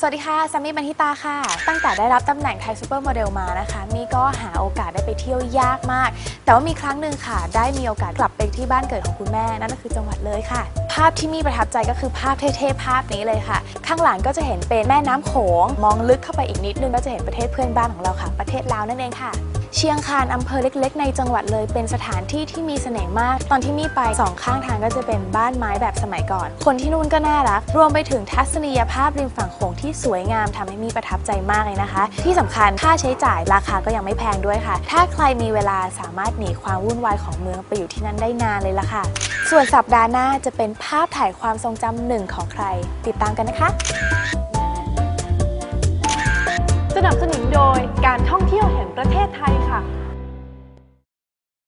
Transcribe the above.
สวัสดีค่ะซัมมี่บันทิตาค่ะ ตั้งแต่ได้รับตำแหน่งไทยซูเปอร์โมเดลมานะคะ มี่ก็หาโอกาสได้ไปเที่ยวยากมาก แต่ว่ามีครั้งหนึ่งค่ะ ได้มีโอกาสกลับไปที่บ้านเกิดของคุณแม่ นั่นก็คือจังหวัดเลยค่ะ ภาพที่มี่ประทับใจก็คือภาพเท่ๆภาพนี้เลยค่ะ ข้างหลังก็จะเห็นเป็นแม่น้ำโขง มองลึกเข้าไปอีกนิดนึงก็จะเห็นประเทศเพื่อนบ้านของเราค่ะ ประเทศลาวนั่นเองค่ะ เชียงคานอำเภอเล็ก ๆ ในจังหวัดเลยเป็นสถานที่ที่มีเสน่ห์มาก ตอนที่มี่ไปสองข้างทางก็จะเป็นบ้านไม้แบบสมัยก่อน คนที่นู่นก็น่ารัก รวมไปถึงทัศนียภาพริมฝั่งโขงที่สวยงามทำให้มี่ประทับใจมากเลยนะคะ ที่สำคัญค่าใช้จ่ายราคาก็ยังไม่แพงด้วยค่ะ ถ้าใครมีเวลาสามารถหนีความวุ่นวายของเมืองไปอยู่ที่นั่นได้นานเลยล่ะค่ะ ส่วนสัปดาห์หน้าจะเป็นภาพถ่ายความทรงจำหนึ่งของใคร ติดตามกันนะคะ สนับสนุนโดยการ